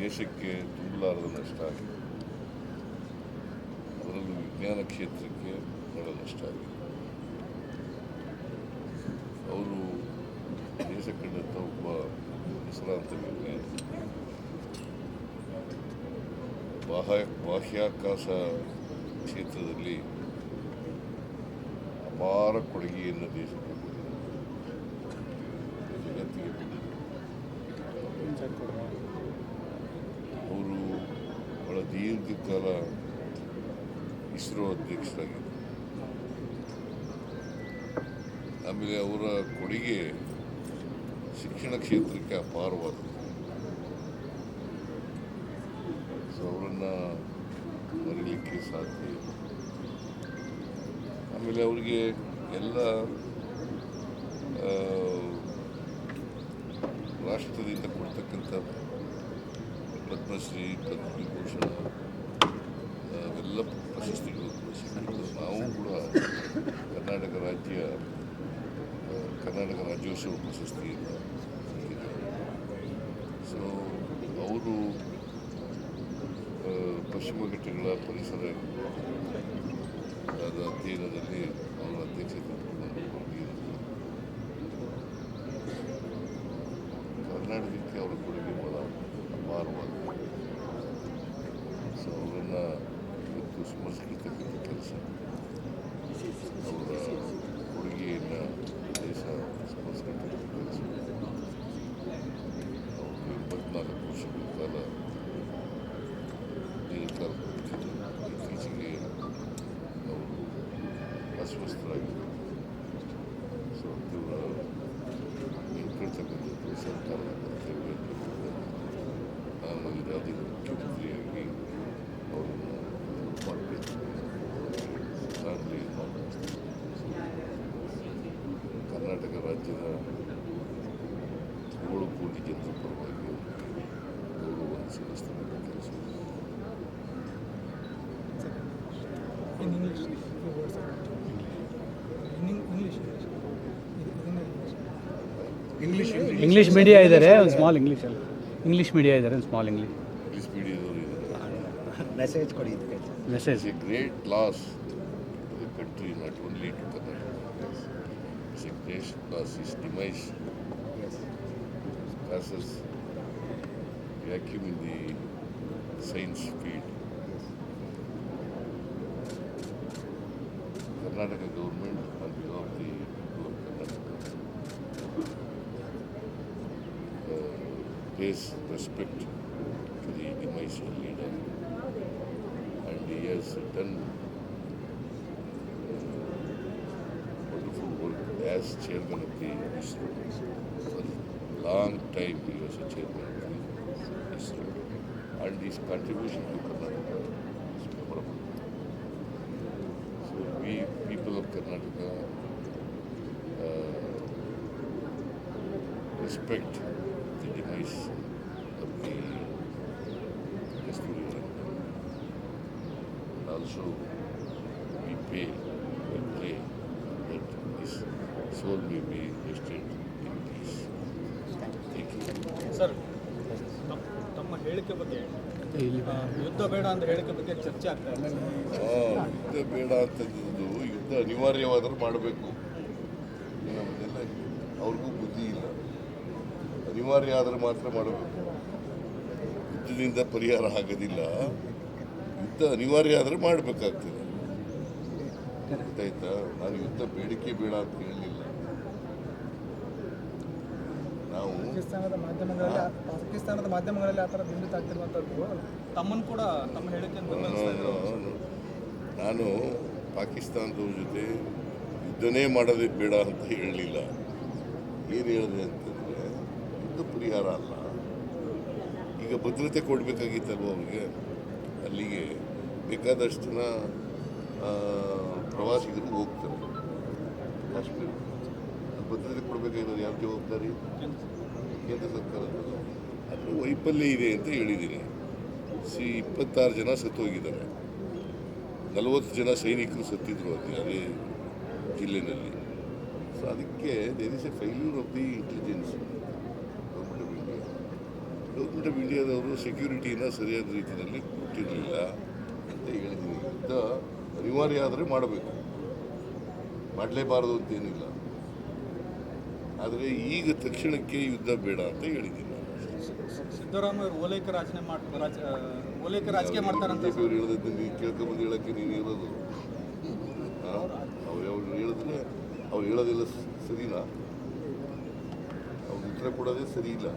ದೇಶಕ್ಕೆ ತುಂಬಲಾರದ ನಷ್ಟ ಆಗಿದೆ. ಅದರಲ್ಲೂ ವಿಜ್ಞಾನ ಕ್ಷೇತ್ರಕ್ಕೆ ಬಹಳ ನಷ್ಟ ಆಗಿದೆ. ಅವರು ದೇಶ ಕಂಡಂಥ ಒಬ್ಬ ಹೆಸರಾಂತ ವಿಜ್ಞಾನಿ ಬಾಹ್ಯ, ಬಾಹ್ಯಾಕಾಶ ಕ್ಷೇತ್ರದಲ್ಲಿ ಅಪಾರ ಕೊಡುಗೆಯನ್ನು ದೇಶಕ್ಕೆ ದೀರ್ಘಕಾಲ ಇಸ್ರೋ ಅಧ್ಯಕ್ಷರಾಗಿದ್ದರು. ಆಮೇಲೆ ಅವರ ಕೊಡುಗೆ ಶಿಕ್ಷಣ ಕ್ಷೇತ್ರಕ್ಕೆ ಅಪಾರವಾದದ್ದು. ಸೊ ಅವರನ್ನು ಮರೀಲಿಕ್ಕೆ ಸಾಧ್ಯ ಇಲ್ಲ. ಆಮೇಲೆ ಅವರಿಗೆ ಎಲ್ಲ ರಾಷ್ಟ್ರದಿಂದ ಕೊಡ್ತಕ್ಕಂಥ ಪದ್ಮಶ್ರೀ ಪದ್ಮವಿಭೂಷಣ ಅವೆಲ್ಲ ಪ್ರಶಸ್ತಿಗಳು ಕೂಡ ಸಿಕ್ಕಿದ್ದು ನಾವು ಕೂಡ ಕರ್ನಾಟಕ ರಾಜ್ಯ ಕರ್ನಾಟಕ ರಾಜ್ಯೋತ್ಸವ ಪ್ರಶಸ್ತಿಯನ್ನು ಸಿಕ್ಕಿದ್ದಾರೆ ಸೊ ಅವರು ಪಶ್ಚಿಮ ಘಟ್ಟಗಳ ಪರಿಸರ ಅಧ್ಯಯನದಲ್ಲಿ ಅವರ ಅಧ್ಯಕ್ಷತೆ ವಹಿಸಿದ್ದಾರೆ. ಕರ್ನಾಟಕಕ್ಕೆ ಅವರ ಕೊಡುಗೆ ಬಹಳ ಅಪಾರವಾಗಿದೆ ಸೊ ಅವರನ್ನು ಇವತ್ತು ಸ್ಮರಿಸತಕ್ಕಂಥ ಕೆಲಸ ಅವರ ಕೊಡುಗೆಯನ್ನು ದೇಶ ಸ್ಮರಿಸತಕ್ಕಂಥ ಕೆಲಸ ಅವರು ಎಂಬತ್ನಾಲ್ಕು ವರ್ಷಗಳ ಕಾಲ ದೀರ್ಘಕಾಲ ಬದುಕಿದ್ರು. ಇತ್ತೀಚೆಗೆ ಅವರು ಅಸ್ವಸ್ಥರಾಗಿದ್ದರು ಸೊ ಇವರ ಇಟ್ಕೊಳ್ತಕ್ಕಂಥದ್ದು ಸರ್ಕಾರದ ಕರ್ತವ್ಯ ಅಂತ ನಾನು ರಾಜ್ಯದ ಮುಖ್ಯಮಂತ್ರಿಯಾಗಿ ಅವರನ್ನು ಮಾಡಬೇಕು ಆಗಲಿ ಕರ್ನಾಟಕ ರಾಜ್ಯದ ಏಳು ಕೋಟಿ ಜನರ ಪರವಾಗಿ ಗೌರವವನ್ನು ಸಲ್ಲಿಸ್ತಕ್ಕಂಥ ಕೆಲಸ ಇಂಗ್ಲೀಷ್ ಇಂಗ್ಲೀಷ್ ಮೀಡಿಯಾ ಇದ್ದಾರೆ ಒಂದು ಸ್ಮಾಲ್ ಇಂಗ್ಲೀಷ್ ಅಲ್ಲಿ. ಇಂಗ್ಲೀಷ್ ಮೀಡಿಯಾ ಇದ್ದಾರೆ ಸ್ಮಾಲ್ ಇಂಗ್ಲೀಷ್ ಇಂಗ್ಲೀಷ್ ಮೀಡಿಯಾದವರು ಮೆಸೇಜ್ ಕೊಡಿ message loss to the country, not only to Karnataka. It's a great loss. His demise causes vacuum in the science field. Karnataka government, on pays respect to the demise leader and he has done wonderful work as chairman of the ISRO. For a long time he was a chairman of the ISRO and his contribution to Karnataka is memorable. So we people of Karnataka uh, respect the demise of the Kasturi Rangan. And also we pay, we pray that his soul may be rested in peace. Thank you. ತಮ್ಮ ಹೇಳಿಕೆ ಬಗ್ಗೆ ಯುದ್ಧ ಬೇಡ ಅಂತ ಹೇಳಿಕೆ ಬಗ್ಗೆ ಚರ್ಚೆ ಆಗ್ತಾ ಇದೆ ಯುದ್ಧ ಬೇಡ ಅಂತಂದು ಯುದ್ಧ ಅನಿವಾರ್ಯವಾದರೂ ಮಾಡಬೇಕು ನಮ್ಮದೆಲ್ಲ ಅವ್ರಿಗೂ ಬುದ್ಧಿ ಇಲ್ಲ ಅನಿವಾರ್ಯ ಆದರೆ ಮಾತ್ರ ಮಾಡಬೇಕು. ಯುದ್ಧದಿಂದ ಪರಿಹಾರ ಆಗೋದಿಲ್ಲ. ಯುದ್ಧ ಅನಿವಾರ್ಯ ಆದರೆ ಮಾಡಬೇಕಾಗ್ತದೆ. ಗೊತ್ತಾಯ್ತಾ? ನಾನು ಯುದ್ಧ ಬೇಡಿಕೆ ಬೇಡ ಅಂತ ಹೇಳಲಿಲ್ಲ. ನಾವು ಪಾಕಿಸ್ತಾನದ ಮಾಧ್ಯಮಗಳಲ್ಲಿ ಪಾಕಿಸ್ತಾನದ ಮಾಧ್ಯಮಗಳಲ್ಲಿ ಆ ಥರ ಬಿಂಬಿತ ಆಗ್ತಿರುವಂಥದ್ದು ತಮ್ಮನ್ನು ಕೂಡ ತಮ್ಮ ನಾನು- ಪಾಕಿಸ್ತಾನದವ್ರ ಜೊತೆ ಯುದ್ಧನೇ ಮಾಡೋದೇ ಬೇಡ ಅಂತ ಹೇಳಲಿಲ್ಲ. ಏನು ಹೇಳಿದೆ ಅಂತಂದರೆ ಯುದ್ಧ ಪರಿಹಾರ ಅಲ್ಲ. ಈಗ ಭದ್ರತೆ ಕೊಡಬೇಕಾಗಿತ್ತಲ್ವ ಅವರಿಗೆ? ಅಲ್ಲಿಗೆ ಬೇಕಾದಷ್ಟು ಜನ ಪ್ರವಾಸಿಗರು ಹೋಗ್ತಾರೆ. ಕಾಶ್ಮೀರ. ಭದ್ರತೆ ಕೊಡಬೇಕಾಗಿರೋದು ಯಾವ ಜವಾಬ್ದಾರಿ ಕೇಂದ್ರ ಸರ್ಕಾರ ಅದರ ವೈಫಲ್ಯ ಇದೆ ಅಂತ ಹೇಳಿದ್ದೀನಿ. ಸಿ, ಇಪ್ಪತ್ತಾರು ಜನ ಸತ್ತೋಗಿದ್ದಾರೆ. ನಲವತ್ತು ಜನ ಸೈನಿಕರು ಸತ್ತಿದ್ರು ಅಲ್ಲಿ, ಅದೇ ಜಿಲ್ಲೆಯಲ್ಲಿ ಸೊ ಅದಕ್ಕೆ there is a failure of the intelligence government of ಇಂಡಿಯಾದವರು ಸೆಕ್ಯೂರಿಟಿನ ಸರಿಯಾದ ರೀತಿಯಲ್ಲಿ ಕೊಟ್ಟಿರಲಿಲ್ಲ ಅಂತ ಹೇಳಿದ್ದೀನಿ. ಯುದ್ಧ ಅನಿವಾರ್ಯ ಆದರೆ ಮಾಡಬೇಕು. ಮಾಡಲೇಬಾರದು ಅಂತೇನಿಲ್ಲ ಆದರೆ ಈಗ ತಕ್ಷಣಕ್ಕೆ ಯುದ್ಧ ಬೇಡ ಅಂತ ಹೇಳಿದ್ದೀನಿ ಸಿದ್ದರಾಮಯ್ಯ ಓಲೈಕೆ ರಾಜನೆ ಓಲೈಕೆ ರಾಜಕೀಯ ಮಾಡ್ತಾರಂತ ಅವ್ರು ಹೇಳೋದನ್ನ ನೀನು ಕೇಳ್ಕೊಂಬಂದು ಹೇಳೋಕ್ಕೆ ನೀನು ಇರೋದು ಅವ್ರು ಅವ್ರು ಹೇಳಿದ್ರೆ ಅವ್ರು ಹೇಳೋದಿಲ್ಲ ಸರಿನಾ? ಅವ್ರು ಉತ್ತರ ಕೊಡೋದೇ ಸರಿ ಇಲ್ಲ